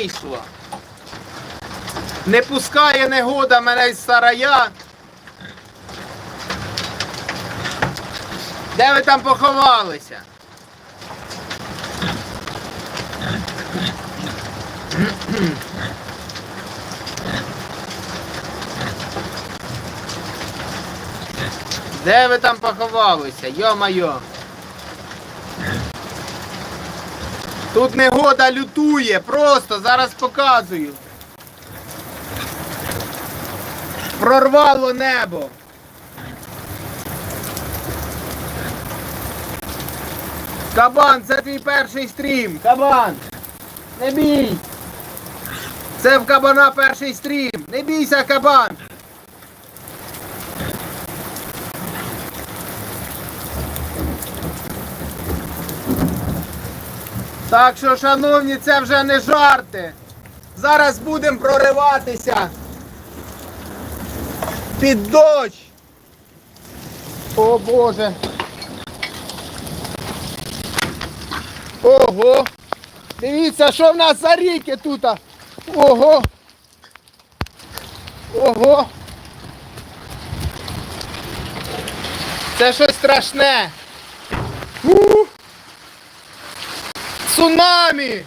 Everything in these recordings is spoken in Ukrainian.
вийшло. Не пускає негода мене з сарая. Де ви там поховалися? Де ви там поховалися? Йо-майо. Тут негода лютує, просто зараз показую. Прорвало небо. Кабан, це твій перший стрім. Кабан. Не бій. Це в кабана перший стрім. Не бійся, кабан. Так що, шановні, це вже не жарти. Зараз будемо прориватися під дощ. О Боже. Ого. Дивіться, що в нас за ріки тут. Ого. Ого. Це щось страшне. Ух. Цунамі!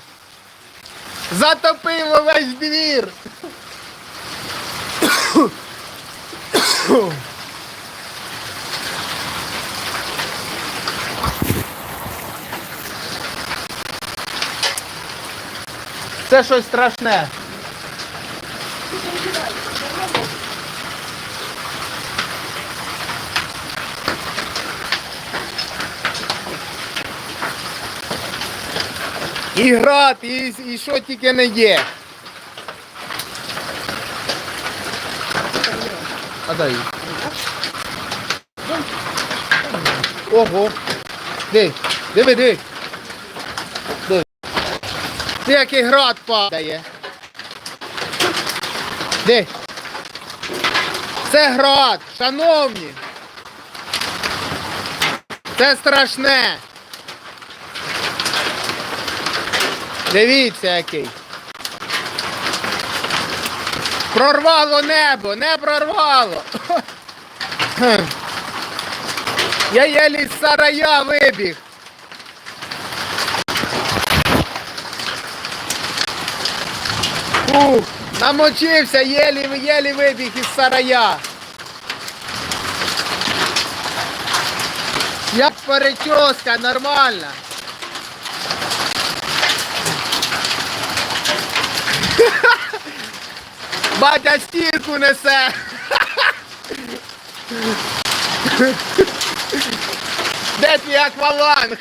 Затопило весь двір! Це щось страшне. І град, і, і що тільки не є. А дай. Ого. Диви, диви, диви. Диви. Диви, який град падає. Диви. Це град, шановні. Це страшне. Дивіться який. Прорвало небо, не прорвало. Я єлі з сарая вибіг. Ух, намочився, єлі, єлі вибіг із сарая. Як перечоска, нормально. Батя стірку несе. Де твій акваланг?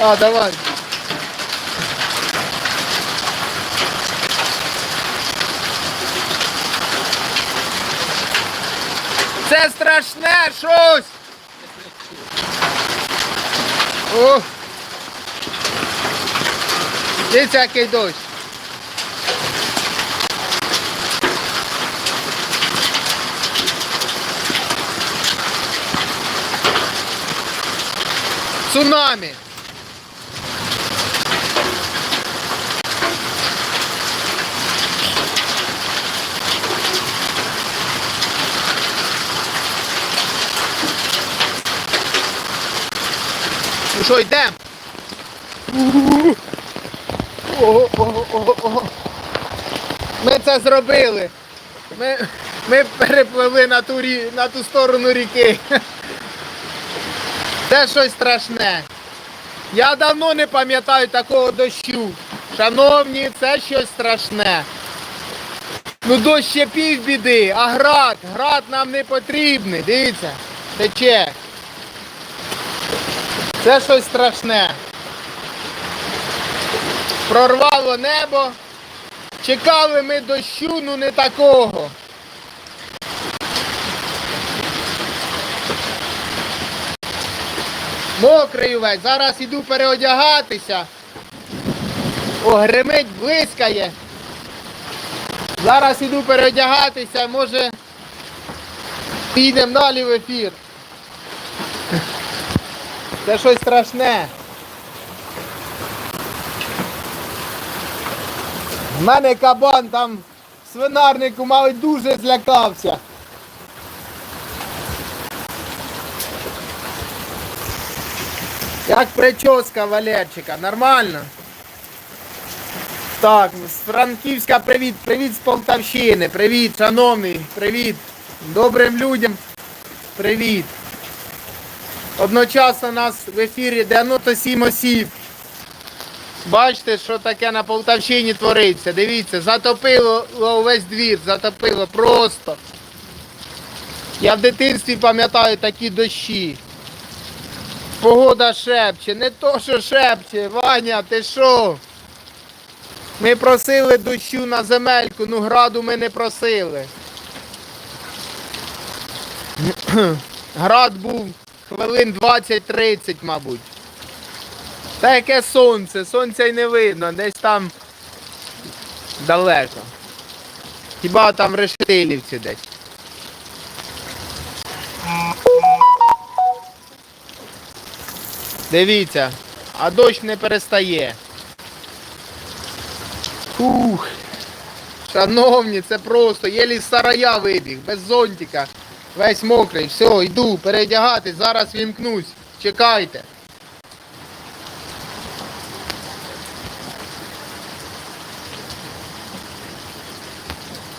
А, давай. Це страшне щось. О. Дивіться, який дощ. Цунамі. Ну що, йдемо? Ого, ого, ого, ого. Ми це зробили. Ми, ми перепливли на ту, на ту сторону ріки. Це щось страшне. Я давно не пам'ятаю такого дощу. Шановні, це щось страшне. Ну дощ ще півбіди, а град, град нам не потрібний. Дивіться, тече. Це щось страшне. Прорвало небо. Чекали ми дощу, ну не такого. Мокрий увесь. Зараз іду переодягатися. О, гримить, блискає. Зараз іду переодягатися, може підемо далі в ефір. Це щось страшне. У мене кабан там в свинарнику, мабуть, дуже злякався. Як прическа Валерчика, нормально? Так, з Франківська привіт, привіт з Полтавщини, привіт, шановний, привіт. Добрим людям, привіт. Одночасно нас в ефірі 97 осіб. Бачите, що таке на Полтавщині твориться. Дивіться, затопило увесь двір, затопило просто. Я в дитинстві пам'ятаю такі дощі. Погода шепче, не то, що шепче, Ваня, ти що? Ми просили дощу на земельку, ну граду ми не просили. Град був хвилин 20-30, мабуть. Та яке сонце, сонця й не видно, десь там далеко. Хіба там решетилівці десь. Дивіться, а дощ не перестає. Ух. Шановні, це просто. Єлі з сарая вибіг, без зонтика. Весь мокрий. Все, йду передягатись, зараз вімкнусь. Чекайте.